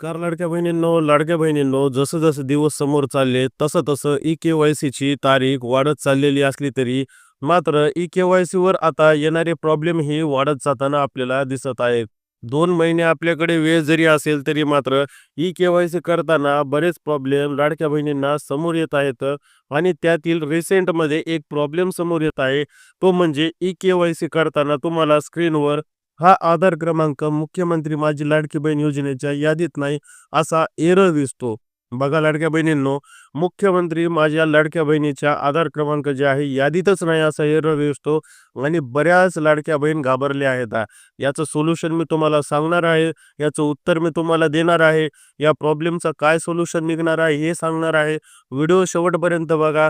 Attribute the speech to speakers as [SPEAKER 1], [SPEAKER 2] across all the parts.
[SPEAKER 1] Car लाडक्या बहिणींनो लाडक्या बहिणींनो जसं जसं दिवस समोर चालले तसं तसं ई के वाय सीची तारीख वाढत चाललेली असली तरी मात्र ई के वाय सीवर आता येणारे प्रॉब्लेम ही वाढत जाताना आपल्याला दिसत आहेत. दोन महिने आपल्याकडे वेळ जरी असेल तरी मात्र ई के वाय सी करताना बरेच प्रॉब्लेम लाडक्या बहिणींना समोर येत आहेत आणि त्यातील रिसेंटमध्ये एक प्रॉब्लेम समोर येत आहे. तो म्हणजे ई के वाय सी करताना तुम्हाला स्क्रीनवर हा आधार क्रमांक मुख्यमंत्री माझी लाडकी बहीण योजनेच्या यादीत नाही असा एरर दिसतो. बघा लाडक्या बहिणींनो मुख्यमंत्री माझ्या लाडक्या बहिणीच्या आधार क्रमांक जे आहे यादीतच नाही असा एरर दिसतो आणि बऱ्याच लाडक्या बहीण घाबरल्या आहेत. याचं सोल्युशन मी तुम्हाला सांगणार आहे याचं उत्तर मी तुम्हाला देणार आहे या प्रॉब्लेमचं काय सोल्युशन निघणार आहे हे सांगणार आहे. व्हिडिओ शेवटपर्यंत बघा.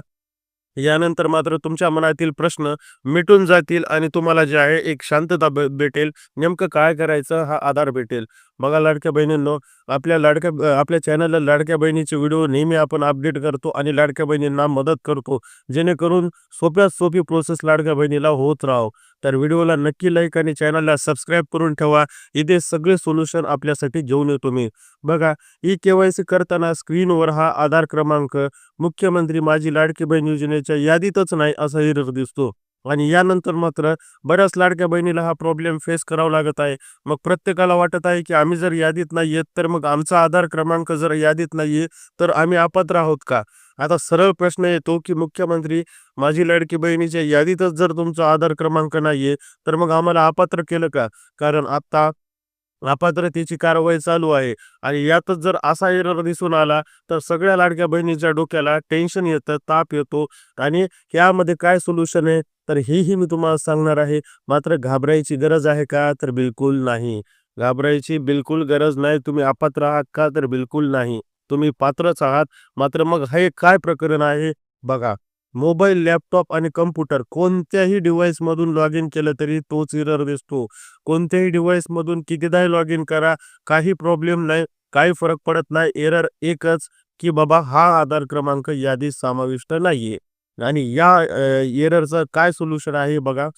[SPEAKER 1] यानंतर मात्र तुमच्या मनातील प्रश्न मिटून जातील आणि तुम्हाला जे आहे एक शांतता भेटेल. नेमकं काय करायचं हा आधार भेटेल. बघा लाडक्या बहिणींनो आपल्या लाडक्या आपल्या चॅनलला लाडक्या बहिणीचे व्हिडिओ नेहमी आपण अपडेट करतो आणि लाडक्या बहिणींना मदत करतो. जेणेकरून सोप्यात सोपी प्रोसेस लाडक्या बहिणीला होत राहो. तर व्हिडिओला नक्की लाईक आणि चॅनलला सबस्क्राईब करून ठेवा. इथे सगळे सोल्युशन आपल्यासाठी घेऊन येतो मी. बघा ई के सी करताना स्क्रीनवर हा आधार क्रमांक. मुख्यमंत्री माझी लाडकी बहीण योजनेच्या यादीतच नाही असा हिरर दिसतो. आणि यानंतर मात्र बऱ्याच लाडक्या बहिणीला हा प्रॉब्लेम फेस करावा लागत आहे. मग प्रत्येकाला वाटत आहे की आम्ही जर यादीत नाही येत तर मग आमचा आधार क्रमांक जर यादीत नाहीये तर आम्ही अपात्र आहोत का? आता सरळ प्रश्न येतो की मुख्यमंत्री माझी लाडकी बहिणीच्या यादीतच जर तुमचा आधार क्रमांक नाहीये तर मग आम्हाला अपात्र केलं का? कारण आता अपात्रतेची कारवाई चालू आहे. आणि यातच जर असा एरर दिसून आला तर सगळ्या लाडक्या बहिणीच्या डोक्याला टेन्शन येतं ताप येतो. आणि यामध्ये काय सोल्युशन आहे? तर हेही मी तुम्हाला सांगणार आहे. मात्र घाबरायची गरज आहे का? तर बिलकुल नाही. घाबरायची बिलकुल गरज नाही. तुम्ही अपात्र आहात का? तर बिलकुल नाही. तुम्ही पात्रच आहात. मात्र मग हे काय प्रकरण आहे? बघा. मोबाईल लॅपटॉप आणि कम्प्युटर कोणत्याही डिव्हाइसमधून लॉग इन केलं तरी तोच एरर दिसतो. कोणत्याही डिव्हाइसमधून कितीदाही लॉग इन करा काही प्रॉब्लेम नाही काही फरक पडत नाही. एरर एकच की बाबा हा आधार क्रमांक यादीत समाविष्ट नाहीये. आणि या एररचं काय सोल्युशन आहे बघा.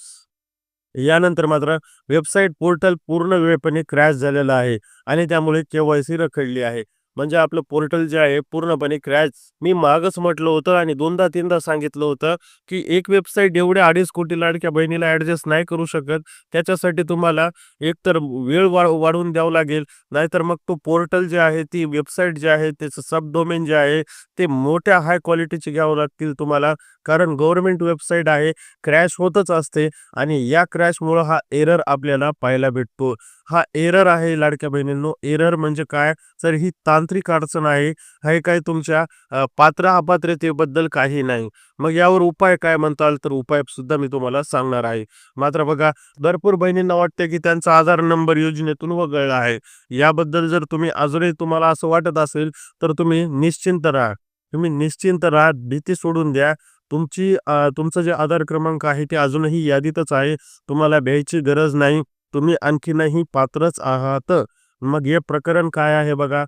[SPEAKER 1] यानंतर मात्र वेबसाईट पोर्टल पूर्ण वेळपणे क्रॅश झालेलं आहे आणि त्यामुळे केवायसी रखडली आहे. म्हणजे आपलं पोर्टल जे आहे पूर्णपणे क्रॅश मी मागच म्हटलं होतं आणि दोनदा तीनदा सांगितलं होतं की एक वेबसाईट एवढ्या अडीच कोटी लाडक्या बहिणीला ऍडजस्ट नाही करू शकत. त्याच्यासाठी तुम्हाला एकतर वेळ वाढवून द्यावं लागेल. नाहीतर मग तो पोर्टल जे आहे ती वेबसाईट जे आहे त्याचं सब डोमेन जे आहे ते मोठ्या हाय क्वालिटीचे घ्यावं लागतील तुम्हाला. कारण गव्हर्नमेंट वेबसाईट आहे क्रॅश होतच असते आणि या क्रॅशमुळं हा एरर आपल्याला पाहायला भेटतो. हा एरर आहे लाडक्या बहिणींनो. एरर म्हणजे काय? तर ही तांत्रिक अडचण आहे हे काय तुमच्या पात्र अपात्रतेबद्दल काही नाही. मग यावर उपाय काय म्हणताल? तर उपाय सुद्धा मी तुम्हाला सांगणार आहे. मात्र बघा भरपूर बहिणींना वाटते की त्यांचा आधार नंबर योजनेतून वगळला आहे. याबद्दल जर तुम्ही अजूनही तुम्हाला असं वाटत असेल तर तुम्ही निश्चिंत राहा. तुम्ही निश्चिंत राहा भीती सोडून द्या. तुमची तुमचं जे आधार क्रमांक आहे ते अजूनही यादीतच आहे. तुम्हाला भ्यायची गरज नाही. तुम्ही आणखीनही पात्रच आहात. मग हे प्रकरण काय आहे बघा?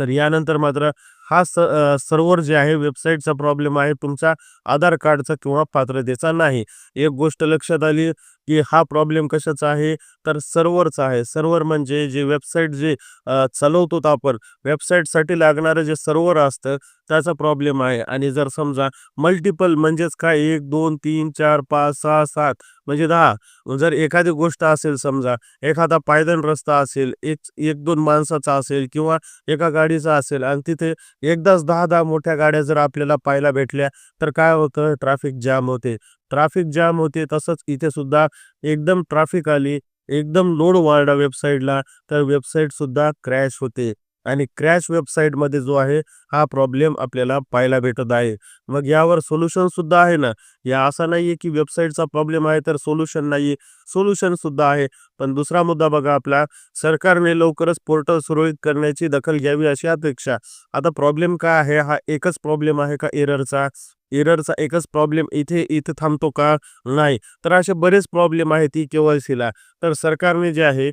[SPEAKER 1] तर यानंतर मात्र हा स सर्व्हर जे आहे वेबसाईटचा प्रॉब्लेम आहे तुमचा आधार कार्डचा किंवा पात्रतेचा नाही. एक गोष्ट लक्षात आली की हा प्रॉब्लेम कशाचा आहे? तर सर्व्हरचा आहे. सर्व्हर म्हणजे जे वेबसाईट जे अ, चालवतो आपण वेबसाईटसाठी लागणारं जे सर्व्हर असतं त्याचा प्रॉब्लेम आहे. आणि जर समजा मल्टिपल म्हणजेच काय? एक दोन तीन चार पाच सहा सात म्हणजे दहा. जर एखादी गोष्ट असेल समजा एखादा पायदन रस्ता असेल एक एक दोन माणसाचा असेल किंवा एका गाडीचा असेल आणि तिथे एकदाच दहा दहा मोठ्या गाड्या जर आपल्याला पाहायला भेटल्या तर काय होतं? ट्रॅफिक जाम होते. ट्रॅफिक जाम होते तसंच इथे सुद्धा एकदम ट्रॅफिक आली एकदम लोड वाढला वेबसाईटला तर वेबसाईट सुद्धा क्रॅश होते. आणि क्रॅश वेबसाईटमध्ये जो आहे हा प्रॉब्लेम आपल्याला पाहायला भेटत आहे. मग यावर सोल्युशन सुद्धा आहे ना? या असा नाहीये की वेबसाईटचा प्रॉब्लेम आहे तर सोल्युशन नाहीये. सोल्युशन सुद्धा आहे. पण दुसरा मुद्दा बघा आपला सरकारने लवकरच पोर्टल सुरळीत करण्याची दखल घ्यावी अशी अपेक्षा. आता प्रॉब्लेम काय आहे? हा एकच प्रॉब्लेम आहे का एररचा? एररचा एकच प्रॉब्लेम इथे इथे थांबतो का? नाही. तर असे बरेच प्रॉब्लेम आहेत ई केवायसीला तर सरकारने जे आहे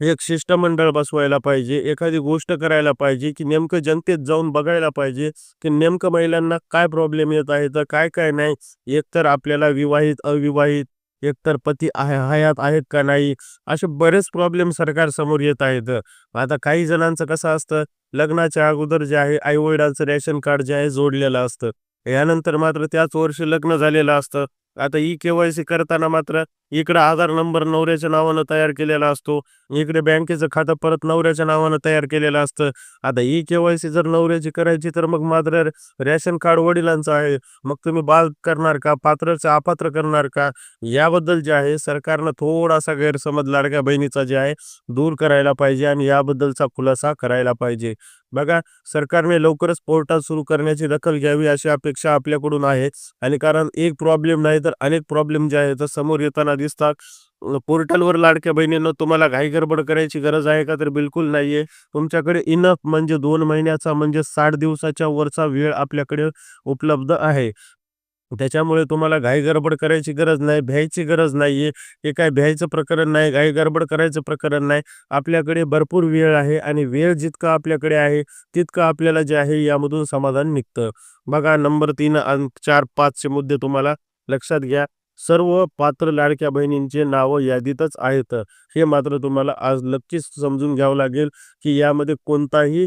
[SPEAKER 1] एक शिष्टमंडळ बसवायला पाहिजे एखादी गोष्ट करायला पाहिजे की नेमकं जनतेत जाऊन बघायला पाहिजे की नेमकं महिलांना काय प्रॉब्लेम येत आहे तर काय काय नाही. एकतर आपल्याला विवाहित अविवाहित एकतर पती आहे हयात आहेत का नाही असे बरेच प्रॉब्लेम सरकार समोर येत आहेत. आता काही जणांचं कसं असतं लग्नाच्या अगोदर जे आहे आईवडिलांचं रेशन कार्ड जे आहे जोडलेलं असतं. यानंतर मात्र त्याच वर्षी लग्न झालेलं असतं. आता ई केवायसी करताना मात्र इकडं आधार नंबर नवऱ्याच्या नावानं तयार केलेला असतो. इकडे बँकेचं खातं परत नवऱ्याच्या नावानं तयार केलेलं असतं. आता ई केवायसी जर नवऱ्याची करायची तर मग मात्र रेशन कार्ड वडिलांचं आहे. मग तुम्ही बाल करणार का? पात्रचं अपात्र करणार का? याबद्दल जे आहे सरकारनं थोडासा गैरसमज लाडक्या बहिणीचा जे आहे दूर करायला पाहिजे आणि याबद्दलचा खुलासा करायला पाहिजे. बघा सरकारने लवकरच पोर्टल सुरू करण्याची दखल घ्यावी अशी अपेक्षा आपल्याकडून आहे. आणि कारण एक प्रॉब्लेम नाही तर अनेक प्रॉब्लेम जे आहेत समोर येताना दिसतात. पोर्टलवर लाडक्या बहिणींना तुम्हाला घाई गडबड करायची गरज आहे का तर बिलकुल नाहीये. तुमच्याकडे इनफ म्हणजे दोन महिन्याचा म्हणजे साठ दिवसाच्या वरचा वेळ आपल्याकडे उपलब्ध आहे. त्याच्यामुळे तुम्हाला घाई गडबड करायची गरज नाही भ्यायची गरज नाहीये. हे काय भ्यायचं प्रकरण नाही घाई गडबड करायचं प्रकरण नाही. आपल्याकडे भरपूर वेळ आहे आणि वेळ जितका आपल्याकडे आहे तितकं आपल्याला जे आहे यामधून समाधान निघतं बघा नंबर तीन आणि चार पाचचे मुद्दे तुम्हाला लक्षात घ्या. सर्व पात्र लाडक्या बहिणींचे नावं यादीतच आहेत. हे मात्र तुम्हाला आज नक्कीच समजून घ्यावं लागेल की यामध्ये कोणताही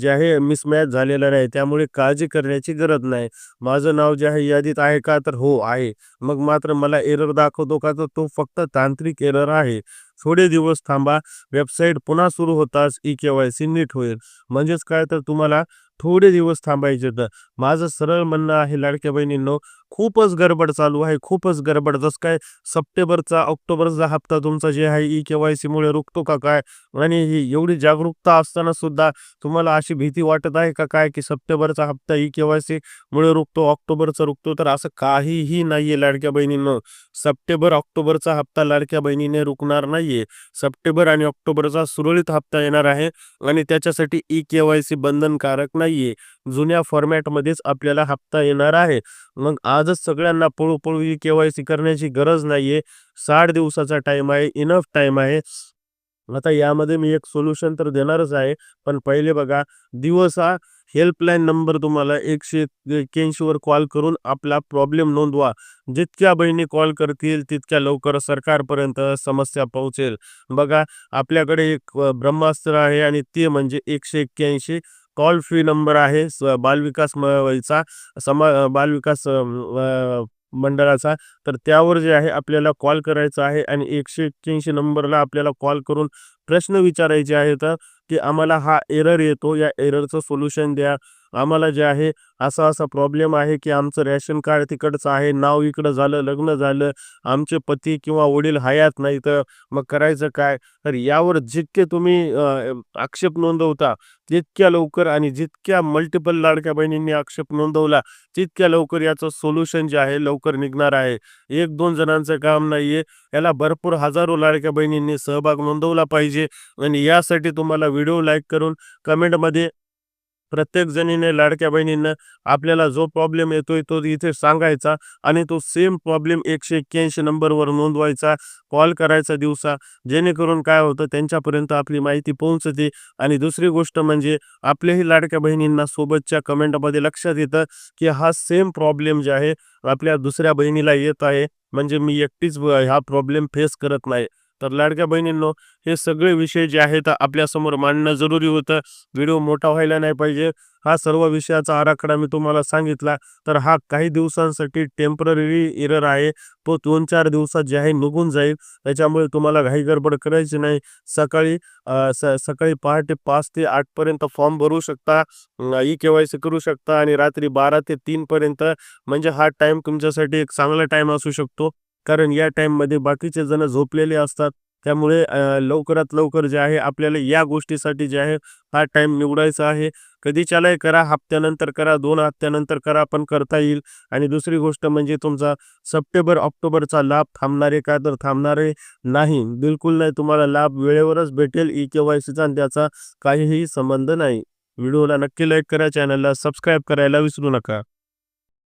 [SPEAKER 1] जे आहे मिसमॅच झालेला नाही. त्यामुळे काळजी करण्याची गरज नाही. माझं नाव जे आहे यादीत आहे का? तर हो आहे. मग मात्र मला एरर दाखवतो का? तर तो फक्त तांत्रिक एरर आहे. थोडे दिवस थांबा. वेबसाईट पुन्हा सुरू होताच ई के वाय सी नीट होईल. म्हणजेच काय? तर तुम्हाला थोडे दिवस थांबायचे तर माझं सरळ म्हणणं आहे लाडक्या बहिणींनो खूपच गडबड चालू आहे खूपच गडबड. जसं काय सप्टेंबरचा ऑक्टोबरचा हप्ता तुमचा जे आहे ई के वाय सीमुळे रुकतो का काय? आणि ही एवढी जागरूकता असताना सुद्धा तुम्हाला अशी भीती वाटत आहे का काय की सप्टेंबरचा हप्ता ई के वाय सी मुळे रुकतो ऑक्टोबरचा रुकतो? तर असं काहीही नाहीये लाडक्या बहिणींनो. सप्टेंबर ऑक्टोबरचा हप्ता लाडक्या बहिणीने रुकणार नाहीये. सप्टेंबर आणि ऑक्टोबरचा सुरळीत हप्ता येणार आहे आणि त्याच्यासाठी ई के वाय सी बंधनकारक नाहीये. जुन्या फॉर्मॅटमध्येच आपल्याला हप्ता येणार आहे. मग आजच सगळ्यांना पळू पळू ई के वाय सी करण्याची गरज नाहीये. साठ दिवसाचा टाइम आहे इनफ टाइम आहे. आता यामध्ये मी एक सोल्युशन तर देणारच आहे. पण पहिले बघा दिवस हा हेल्पलाईन नंबर तुम्हाला एकशे एक्क्याऐंशीवर कॉल करून आपला प्रॉब्लेम नोंदवा. जितक्या बहिणी कॉल करतील तितक्या लवकर सरकारपर्यंत समस्या पोहोचेल. बघा आपल्याकडे एक ब्रह्मास्त्र आहे आणि ते म्हणजे एकशे एक्क्याऐंशी. कॉल फ्री नंबर आहे बालविकास चा समा बालविकास मंडळाचा. तर त्यावर जे आहे आपल्याला कॉल करायचा आहे आणि एकशे एक्क्याऐंशी नंबरला आपल्याला कॉल करून प्रश्न विचारायचे आहेत की आम्हाला हा एरर येतो या एररचं सोल्युशन द्या. आम्हाला जे आहे असा असा प्रॉब्लेम आहे की आमचं रेशन कार्ड तिकडचं आहे नाव इकडं झालं लग्न झालं आमचे पती किंवा वडील हयात नाही तर मग करायचं काय? तर यावर जितके तुम्ही आक्षेप नोंदवता तितक्या लवकर आणि जितक्या मल्टिपल लाडक्या बहिणींनी आक्षेप नोंदवला तितक्या लवकर याचं सोल्युशन जे आहे लवकर निघणार आहे. एक दोन जणांचं काम नाहीये याला भरपूर हजारो लाडक्या बहिणींनी सहभाग नोंदवला पाहिजे. आणि यासाठी तुम्हाला व्हिडिओ लाईक करून कमेंटमध्ये प्रत्येक जणीने लाडक्या बहिणींना आपल्याला जो प्रॉब्लेम येतोय तो इथे सांगायचा आणि तो सेम प्रॉब्लेम एकशे एक्क्याऐंशी नंबरवर नोंदवायचा कॉल करायचा दिवसा. जेणेकरून काय होतं त्यांच्यापर्यंत आपली माहिती पोहोचते. आणि दुसरी गोष्ट म्हणजे आपल्याही लाडक्या बहिणींना सोबतच्या कमेंटमध्ये लक्षात येतं की हा सेम प्रॉब्लेम जे आहे आपल्या दुसऱ्या बहिणीला येत आहे. म्हणजे मी एकटीच हा प्रॉब्लेम फेस करत नाही. तर लाडक्या बहिणींनो हे सगळे विषय जे आहेत आपल्यासमोर मांडणं जरुरी होतं. व्हिडिओ मोठा व्हायला नाही पाहिजे. हा सर्व विषयाचा आराखडा मी तुम्हाला सांगितला. तर हा काही दिवसांसाठी टेंपररी एरर आहे. तो दोन चार दिवसात जे आहे निघून जाईल. त्याच्यामुळे तुम्हाला घाई गडबड करायची नाही. सकाळी सकाळी पहाटे पाच ते आठपर्यंत फॉर्म भरू शकता. ई के करू शकता. आणि रात्री बारा ते तीनपर्यंत म्हणजे हा टाईम तुमच्यासाठी एक चांगला टाईम असू शकतो. कारण या टाईममध्ये बाकीचे जण झोपलेले असतात. त्यामुळे लवकरात लवकर जे आहे आपल्याला या गोष्टीसाठी जे आहे हा टाईम निवडायचा आहे. कधीच्यालाही करा हप्त्यानंतर करा दोन हप्त्यानंतर करा पण करता येईल. आणि दुसरी गोष्ट म्हणजे तुमचा सप्टेंबर ऑक्टोबरचा लाभ थांबणारे का? तर थांबणारे नाही बिलकुल नाही. तुम्हाला लाभ वेळेवरच भेटेल. ई के वाय सीचा आणि त्याचा काहीही संबंध नाही. व्हिडिओला नक्की लाईक करा चॅनलला सबस्क्राईब करायला विसरू नका.